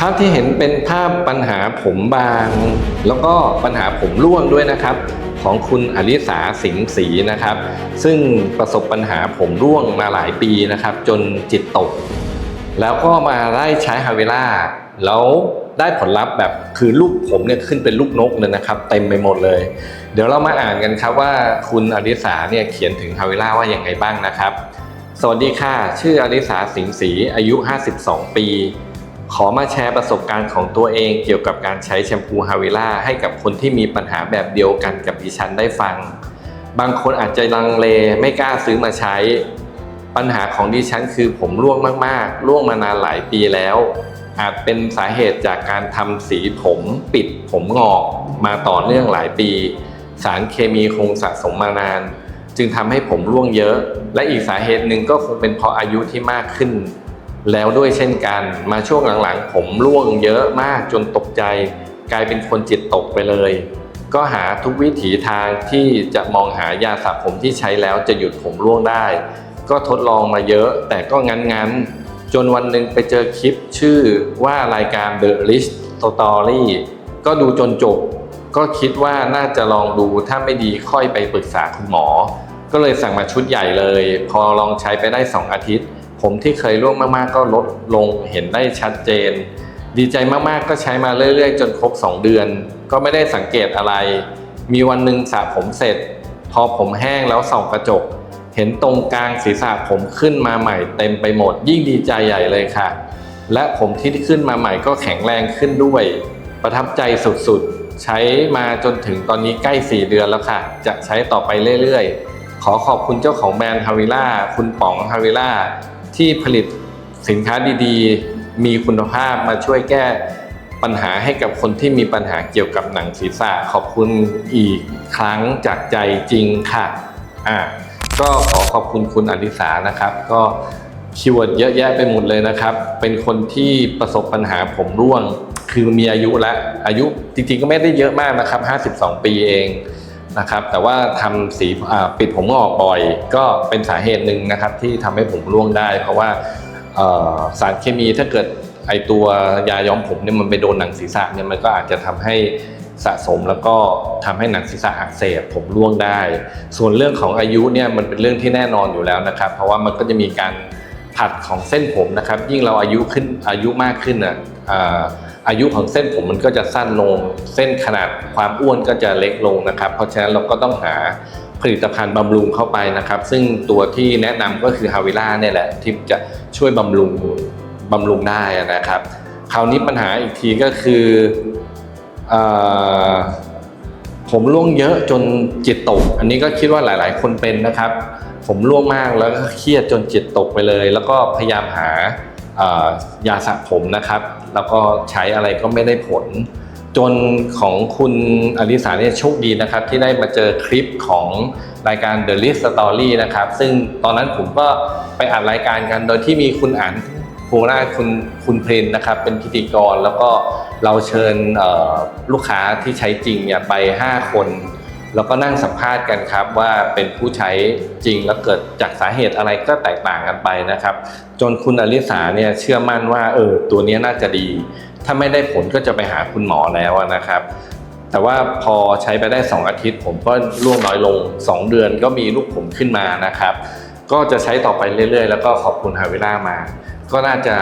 ภาพที่เห็นเป็นภาพปัญหาผมบาง แล้วก็ปัญหาผมร่วงด้วยนะครับ ของคุณอลิสาสิงห์ศรีนะครับ ซึ่งประสบปัญหาผมร่วงมาหลายปีนะครับ จนจิตตก แล้วก็มาได้ใช้ฮาเวล่าแล้วได้ผลลัพธ์แบบคือลูกผมเนี่ยขึ้นเป็นลูกนกเลยนะครับ เต็มไปหมดเลย เดี๋ยวเรามาอ่านกันครับว่าคุณอลิสาเนี่ยเขียนถึงฮาเวล่าว่าอย่างไงบ้างนะครับ สวัสดีค่ะ ชื่ออลิสาสิงห์ศรีอายุ 52 ปี ขอมาแชร์ประสบการณ์ของตัวเองเกี่ยวกับการใช้แชมพูฮาวิล่าให้กับคนที่มีปัญหาแบบเดียวกันกับดิฉันได้ฟัง บางคนอาจจะลังเลไม่กล้าซื้อมาใช้ ปัญหาของดิฉันคือผมร่วงมากๆ ร่วงมานานหลายปีแล้ว อาจเป็นสาเหตุจากการทำสีผมปิดผมงอก มาต่อเนื่องหลายปี สารเคมีคงสะสมมานาน จึงทำให้ผมร่วงเยอะ และอีกสาเหตุหนึ่งก็คงเป็นเพราะอายุที่มากขึ้น แล้วด้วยเช่นกันมาช่วงหลังๆ ผมร่วงเยอะมากจนตกใจ กลายเป็นคนจิตตกไปเลย ก็หาทุกวิถีทางที่จะมองหายาสระผมที่ใช้แล้วจะหยุดผมร่วงได้ ก็ทดลองมาเยอะแต่ก็งั้นๆ จนวันหนึ่งไปเจอคลิปชื่อว่ารายการ The List Story ก็ดูจนจบ ก็คิดว่าน่าจะลองดูถ้าไม่ดีค่อยไปปรึกษาคุณหมอ ก็เลยสั่งมาชุดใหญ่เลย พอลองใช้ไปได้ 2 อาทิตย์ ผมที่เคยร่วงมากๆ ก็ลดลงเห็นได้ชัดเจน ดีใจมากๆ ก็ใช้มาเรื่อยๆ จนครบ 2 เดือน ก็ไม่ได้สังเกตอะไร มีวันหนึ่งสระผมเสร็จ พอผมแห้งแล้วส่องกระจก เห็นตรงกลางศีรษะผมขึ้นมาใหม่เต็มไปหมด ยิ่งดีใจใหญ่เลยค่ะ และผมที่ขึ้นมาใหม่ก็แข็งแรงขึ้นด้วย ประทับใจสุดๆ ใช้มาจนถึงตอนนี้ใกล้ 4 เดือนแล้วค่ะ จะใช้ต่อไปเรื่อยๆ ขอขอบคุณเจ้าของแบรนด์ฮาวิล่าคุณป๋องฮาวิล่า ที่ผลิตสินค้าดีๆ มีคุณภาพมาช่วยแก้ปัญหาให้กับคนที่มีปัญหาเกี่ยวกับหนังศีรษะขอบคุณอีกครั้งจากใจจริงค่ะอ่าก็ขอขอบคุณคุณอดิสานะครับ ก็คีย์เวิร์ดเยอะแยะไปหมดเลยนะครับ เป็นคนที่ประสบปัญหาผมร่วง คือมีอายุแล้วอายุจริงๆก็ไม่ได้เยอะมากนะครับ 52 ปีเอง นะครับ แต่ว่าทำสีปิดผมงอกบ่อย ก็เป็นสาเหตุหนึ่งนะครับ ที่ทำให้ผมร่วงได้ เพราะว่าสารเคมีถ้าเกิดไอตัวยาย้อมผมเนี่ยมันไปโดนหนังศีรษะเนี่ยมันก็อาจจะทำให้สะสมแล้วก็ทำให้หนังศีรษะอักเสบผมร่วงได้ ส่วนเรื่องของอายุเนี่ยมันเป็นเรื่องที่แน่นอนอยู่แล้วนะครับ เพราะว่ามันก็จะมีการผัดของเส้นผมนะครับ ยิ่งเราอายุขึ้นอายุมากขึ้นอะ อายุของเส้นผมมันก็จะสั้นลง เส้นขนาดความอ้วนก็จะเล็กลงนะครับ เพราะฉะนั้นเราก็ต้องหาผลิตภัณฑ์บำรุงเข้าไปนะครับ ซึ่งตัวที่แนะนำก็คือฮาวิล่าเนี่ยแหละ ที่จะช่วยบำรุงบำรุงได้นะครับ คราวนี้ปัญหาอีกทีก็คืออผมร่วงเยอะจนจิตตก อันนี้ก็คิดว่าหลาย ๆ คนเป็นนะครับ ผมร่วงมากแล้วก็เครียดจนจิตตกไปเลย แล้วก็พยายามหา ยาสระผมนะครับ แล้วก็ใช้อะไรก็ไม่ได้ผล จนของคุณอลิสาเนี่ยโชคดีนะครับ ที่ได้มาเจอคลิปของรายการ The List Story นะครับ ซึ่งตอนนั้นผมก็ไปอัดรายการกันโดยที่มีคุณอ่านภูมิราชคุณคุณเพลนนะครับ เป็นพิธีกรแล้วก็เราเชิญลูกค้าที่ใช้จริงเนี่ยไป 5 คน แล้วก็นั่งสัมภาษณ์กันครับว่าเป็นผู้ใช้จริงแล้วเกิดจากสาเหตุอะไรก็แตกต่างกันไปนะครับ จนคุณอลิสาเนี่ยเชื่อมั่นว่าเออตัวนี้น่าจะดี ถ้าไม่ได้ผลก็จะไปหาคุณหมอแล้วนะครับ แต่ว่าพอใช้ไปได้ 2 อาทิตย์ ผมก็ร่วงน้อยลง 2 เดือนก็มีลูกผมขึ้นมานะครับ ก็จะใช้ต่อไปเรื่อยๆ แล้วก็ขอบคุณฮาวิล่ามา ก็น่าจะ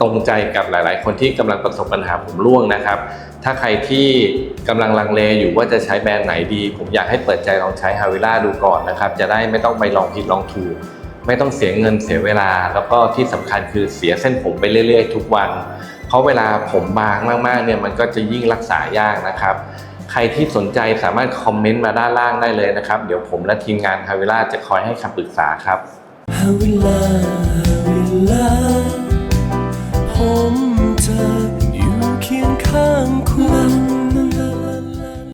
ตรงใจกับหลาย ๆ คนที่กำลังประสบปัญหาผมร่วงนะครับ ถ้าใครที่กำลังลังเลอยู่ว่าจะใช้แบรนด์ไหนดี ผมอยากให้เปิดใจลองใช้ฮาวิล่าดูก่อนนะครับ จะได้ไม่ต้องไปลองผิดลองถูก ไม่ต้องเสียเงินเสียเวลา แล้วก็ที่สำคัญคือเสียเส้นผมไปเรื่อย ๆ ทุกวัน เพราะเวลาผมบางมาก ๆ เนี่ยมันก็จะยิ่งรักษายากนะครับใครที่สนใจสามารถคอมเมนต์มาด้านล่างได้เลยนะครับ เดี๋ยวผมและทีมงานฮาวิล่าจะคอยให้คำปรึกษาครับฮาวิลาฮาวิลา ข้างคุณ